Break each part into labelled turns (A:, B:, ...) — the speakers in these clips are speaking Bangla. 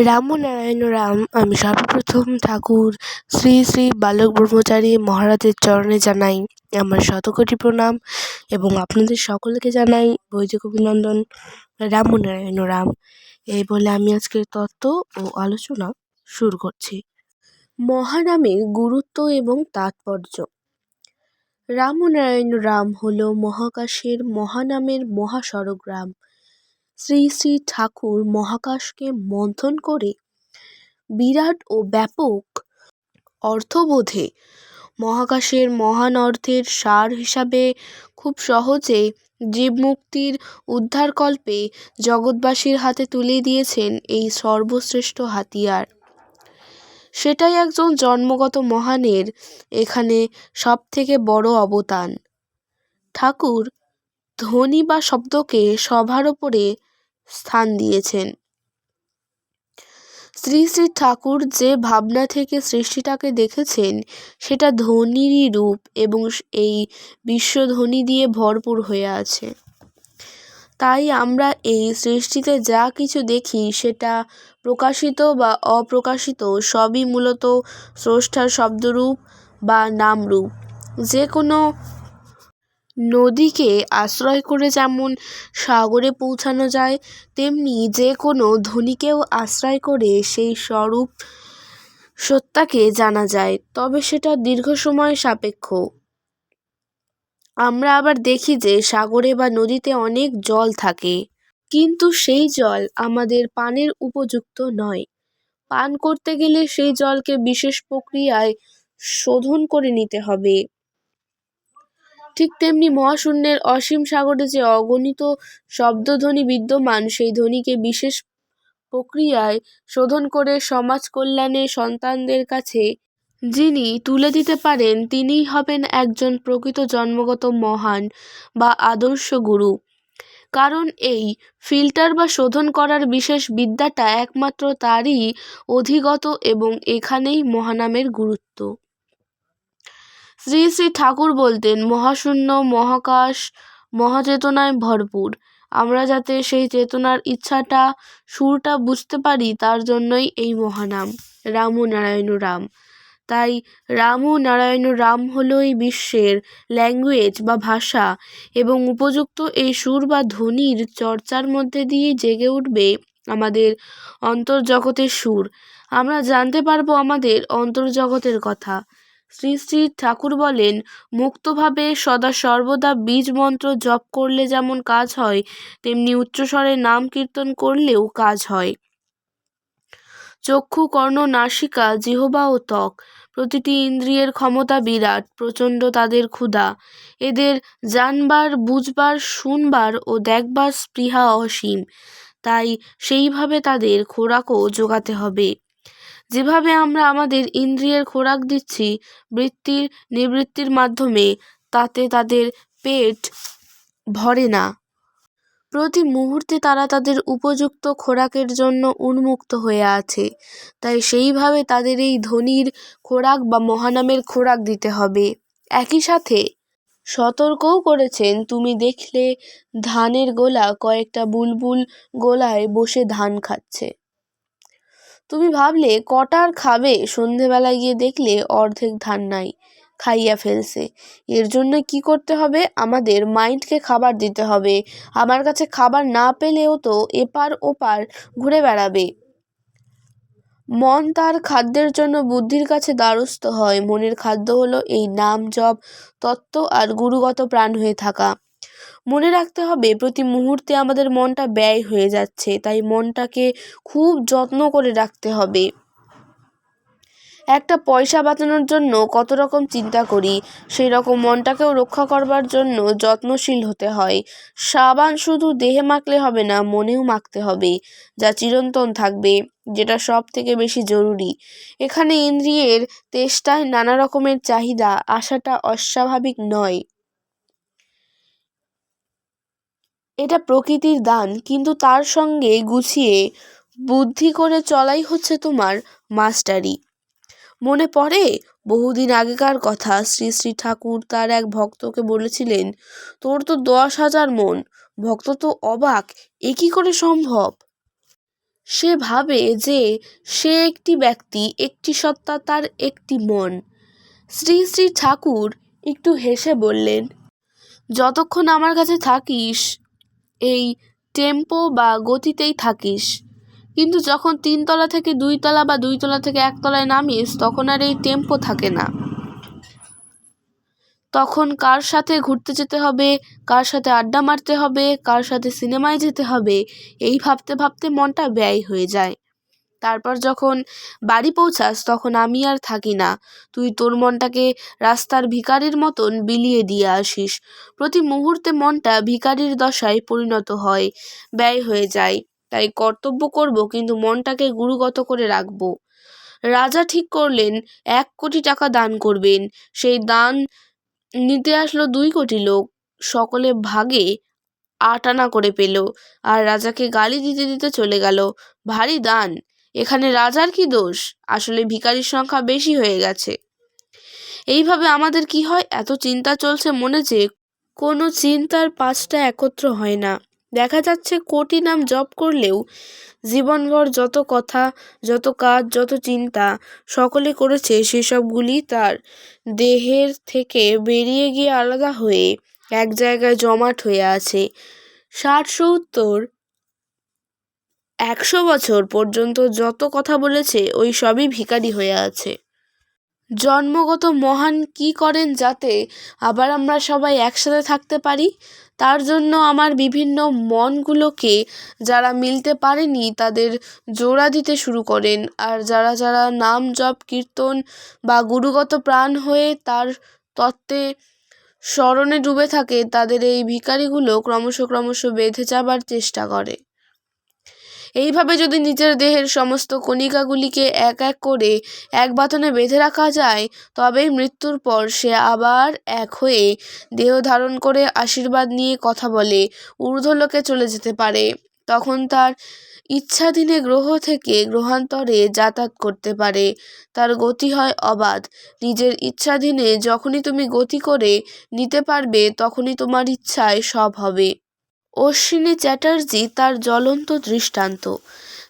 A: রাম নারায়ণ রাম আমি সর্বপ্রথম ঠাকুর শ্রী শ্রী বালক ব্রহ্মচারী মহারাজের চরণে জানাই আমার শতকোটি প্রণাম এবং আপনাদের সকলকে জানাই বৈদিক অভিনন্দন। রাম নারায়ণ রাম এই বলে আমি আজকের তত্ত্ব ও আলোচনা শুরু করছি। মহানামের গুরুত্ব এবং তাৎপর্য। রামনারায়ণ রাম হল মহাকাশের মহানামের মহাস্বরগ্রাম শ্রী শ্রী ঠাকুর মহাকাশকে মন্থন করে বিরাট ও ব্যাপক অর্থবোধে মহাকাশের মহান অর্থের সার হিসাবে খুব সহজে জীবমুক্তির উদ্ধারকল্পে জগৎবাসীর হাতে তুলে দিয়েছেন এই সর্বশ্রেষ্ঠ হাতিয়ার। সেটাই একজন জন্মগত মহানের এখানে সবথেকে বড় অবদান। ঠাকুর ধ্বনি বা শব্দকে সভার ওপরে স্থান দিয়েছেন। শ্রী শ্রী ঠাকুর যে ভাবনা থেকে সৃষ্টিটাকে দেখেছেন, সেটা ধ্বনিরই রূপ এবং এই বিশ্বধ্বনি দিয়ে ভরপুর হয়ে আছে। তাই আমরা এই সৃষ্টিতে যা কিছু দেখি, সেটা প্রকাশিত বা অপ্রকাশিত সবই মূলত স্রষ্টার শব্দরূপ বা নামরূপ। যে কোনো নদীকে আশ্রয় করে যেমন সাগরে পৌঁছানো যায়, তেমনি যে কোনো ধ্বনিকেও আশ্রয় করে সেই স্বরূপ সত্তাকে জানা যায়। তবে সেটা দীর্ঘ সময় সাপেক্ষ। আমরা আবার দেখি যে সাগরে বা নদীতে অনেক জল থাকে। কিন্তু সেই জল আমাদের পানের উপযুক্ত নয়। পান করতে গেলে সেই জলকে বিশেষ প্রক্রিয়ায় শোধন করে নিতে হবে। ঠিক তেমনি মহাশূন্যের অসীম সাগরে যে অগণিত শব্দধ্বনি বিদ্যমান, সেই ধ্বনিকে বিশেষ প্রক্রিয়ায় শোধন করে সমাজ কল্যাণে সন্তানদের কাছে যিনি তুলে দিতে পারেন, তিনিই হবেন একজন প্রকৃত জন্মগত মহান বা আদর্শ গুরু। কারণ এই ফিল্টার বা শোধন করার বিশেষ বিদ্যাটা একমাত্র তারই অধিগত এবং এখানেই মহানামের গুরুত্ব। শ্রী শ্রী ঠাকুর বলতেন, মহাশূন্য, মহাকাশ, মহাচেতনায় ভরপুর। আমরা যাতে সেই চেতনার ইচ্ছাটা, সুরটা বুঝতে পারি, তার জন্যই এই মহানাম, রামু নারায়ণ রাম। তাই রামু নারায়ণ রাম হলো এই বিশ্বের ল্যাঙ্গুয়েজ বা ভাষা এবং উপযুক্ত এই সুর বা ধ্বনির চর্চার মধ্যে দিয়ে জেগে উঠবে আমাদের অন্তর্জগতের সুর। আমরা জানতে পারব আমাদের অন্তর্জগতের কথা। শ্রী শ্রী ঠাকুর বলেন, মুক্তভাবে সদা সর্বদা বীজ মন্ত্র জপ করলে যেমন কাজ হয়, তেমনি উচ্চস্বরে নাম কীর্তন করলেও কাজ হয়। চক্ষু কর্ণ নাসিকা, জিহবা ও ত্বক, প্রতিটি ইন্দ্রিয়ের ক্ষমতা বিরাট, প্রচণ্ড তাদের ক্ষুধা। এদের জানবার, বুঝবার, শুনবার ও দেখবার স্পৃহা অসীম। তাই সেইভাবে তাদের খোরাকও যোগাতে হবে। যেভাবে আমরা আমাদের ইন্দ্রিয়ের খোরাক দিচ্ছি বৃত্তির নিবৃত্তির মাধ্যমে, তাতে তাদের পেট ভরে না। প্রতি মুহূর্তে তারা তাদের উপযুক্ত খোরাকের জন্য উন্মুক্ত হয়ে আছে। তাই সেইভাবে তাদের এই ধনির খোরাক বা মহানামের খোরাক দিতে হবে। একই সাথে সতর্কও করেছেন, তুমি দেখলে ধানের গোলা কয়েকটা বুলবুল গোলায় বসে ধান খাচ্ছে। তুমি ভাবলে কটার খাবে? সন্ধেবেলায় গিয়ে দেখলে অর্ধেক ধান নাই, খাইয়া ফেলছে। এর জন্য কি করতে হবে? আমাদের মাইন্ডকে খাবার দিতে হবে। আমার কাছে খাবার না পেলেও তো এপার ওপার ঘুরে বেড়াবে। মন তার খাদ্যের জন্য বুদ্ধির কাছে দ্বারস্থ হয়। মনের খাদ্য হলো এই নাম জপ তত্ত্ব আর গুরুগত প্রাণ হয়ে থাকা। মনে রাখতে হবে, প্রতি মুহূর্তে আমাদের মনটা ব্যয় হয়ে যাচ্ছে, তাই মনটাকে খুব যত্ন করে রাখতে হবে। একটা পয়সা বাঁচানোর জন্য কত রকম চিন্তা করি, সেই রকম মনটাকেও রক্ষা করবার জন্য যত্নশীল হতে হয়। সাবান শুধু দেহে মাখলে হবে না, মনেও মাখতে হবে, যা চিরন্তন থাকবে, যেটা সব থেকে বেশি জরুরি। এখানে ইন্দ্রিয়ের তেষ্টায় নানা রকমের চাহিদা আসাটা অস্বাভাবিক নয়। এটা প্রকৃতির দান, কিন্তু তার সঙ্গে গুছিয়ে বুদ্ধি করে চলাই হচ্ছে তোমার মাস্টারি। মনে পড়ে? বহুদিন আগেকার কথা, শ্রী শ্রী ঠাকুর তার এক ভক্তকে বলেছিলেন, তোর তো দশ হাজার মন, ভক্ত তো অবাক, এ করে সম্ভব? সে ভাবে যে সে একটি ব্যক্তি, একটি সত্তা তার একটি মন। শ্রী শ্রী ঠাকুর একটু হেসে বললেন, যতক্ষণ আমার কাছে থাকিস এই টেম্পো বা গতিতেই থাকিস। কিন্তু যখন তিনতলা থেকে দুইতলা বা দুইতলা থেকে একতলায় নামিস, তখন আর এই টেম্পো থাকে না। তখন কার সাথে ঘুরতে যেতে হবে, কার সাথে আড্ডা মারতে হবে, কার সাথে সিনেমায় যেতে হবে, এই ভাবতে ভাবতে মনটা ব্যয় হয়ে যায়। তারপর যখন বাড়ি পৌঁছাস, তখন আমি আর থাকি না। তুই তোর মনটাকে রাস্তার ভিকারির মতন বিলিয়ে দিয়ে আসিস। প্রতি মুহূর্তে মনটা ভিকারির দশায় পরিণত হয়, ব্যয় হয়ে যায়। তাই কর্তব্য করব, কিন্তু মনটাকে গুরুগত করে রাখব। রাজা ঠিক করলেন, এক কোটি টাকা দান করবেন। সেই দান নিতে আসলো দুই কোটি লোক। সকলে ভাগে আট আনা করে পেল, আর রাজাকে গালি দিতে দিতে চলে গেল। ভারী দান। এখানে রাজার কি দোষ? আসলে ভিকারির সংখ্যা বেশি হয়ে গেছে। এইভাবে আমাদের কি হয়? এত চিন্তা চলছে মনে যে কোনো চিন্তার পাঁচটা একত্র হয় না। দেখা যাচ্ছে কোটি নাম জপ করলেও জীবনভর যত কথা, যত কাজ, যত চিন্তা সকলে করেছে, সেসবগুলি তার দেহের থেকে বেরিয়ে গিয়ে আলাদা হয়ে এক জায়গায় জমাট হয়ে আছে। ষাট সত্তর একশো বছর পর্যন্ত যত কথা বলেছে, ওই সবই ভিখারি হয়ে আছে। জন্মগত মহান কি করেন যাতে আবার আমরা সবাই একসাথে থাকতে পারি? তার জন্য আমার বিভিন্ন মনগুলোকে যারা মিলতে পারেনি, তাদের জোড়া দিতে শুরু করেন। আর যারা যারা নাম জপ, কীর্তন বা গুরুগত প্রাণ হয়ে তার তত্ত্বে স্মরণে ডুবে থাকে, তাদের এই ভিখারিগুলো ক্রমশ ক্রমশ বেঁধে যাবার চেষ্টা করে। এইভাবে যদি নিজের দেহের সমস্ত কণিকাগুলিকে এক এক করে এক বাতনে বেঁধে রাখা যায়, তবেই মৃত্যুর পর সে আবার এক হয়ে দেহ ধারণ করে আশীর্বাদ নিয়ে কথা বলে, ঊর্ধ্বলোকে চলে যেতে পারে। তখন তার ইচ্ছাধীনে গ্রহ থেকে গ্রহান্তরে যাতায়াত করতে পারে। তার গতি হয় অবাধ। নিজের ইচ্ছাধীনে যখনই তুমি গতি করে নিতে পারবে, তখনই তোমার ইচ্ছায় সব হবে। অশ্বিনী চ্যাটার্জি তার জ্বলন্ত দৃষ্টান্ত।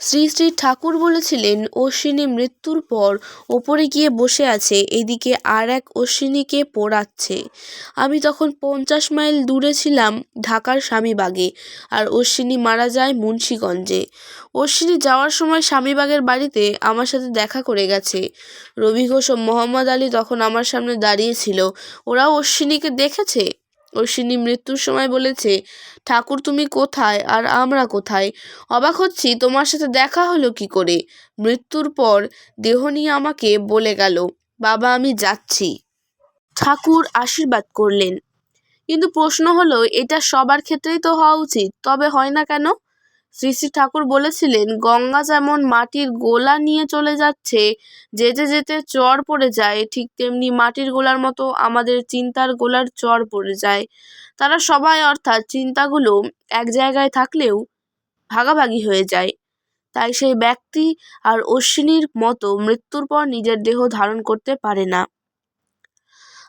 A: শ্রী শ্রী ঠাকুর বলেছিলেন, অশ্বিনী মৃত্যুর পর ওপরে গিয়ে বসে আছে, এদিকে আর এক অশ্বিনীকে পোড়াচ্ছে। আমি তখন পঞ্চাশ মাইল দূরে ছিলাম ঢাকার স্বামীবাগে, আর অশ্বিনী মারা যায় মুন্সীগঞ্জে। অশ্বিনী যাওয়ার সময় স্বামীবাগের বাড়িতে আমার সাথে দেখা করে গেছে। রবি ঘোষ ও মোহাম্মদ আলী তখন আমার সামনে দাঁড়িয়েছিল ওরাও অশ্বিনীকে দেখেছে? অশ্বিনী মৃত্যুর সময় বলেছে, ঠাকুর তুমি কোথায় আর আমরা কোথায়? অবাক হচ্ছি, তোমার সাথে দেখা হলো কি করে মৃত্যুর পর দেহ নিয়ে আমাকে বলে গেল, বাবা, আমি যাচ্ছি ঠাকুর আশীর্বাদ করলেন। কিন্তু প্রশ্ন হলো, এটা সবার ক্ষেত্রেই তো হওয়া উচিত, তবে হয় না কেন? শ্রী শ্রী ঠাকুর বলেছিলেন, গঙ্গা যেমন মাটির গোলা নিয়ে চলে যাচ্ছে যেতে যেতে চর পড়ে যায়, ঠিক তেমনি মাটির গোলার মতো আমাদের চিন্তার গোলার চর পড়ে যায়। তারা সবাই অর্থাৎ চিন্তাগুলো এক জায়গায় থাকলেও ভাগাভাগি হয়ে যায়। তাই সেই ব্যক্তি আর অশ্বিনীর মতো মৃত্যুর পর নিজের দেহ ধারণ করতে পারে না।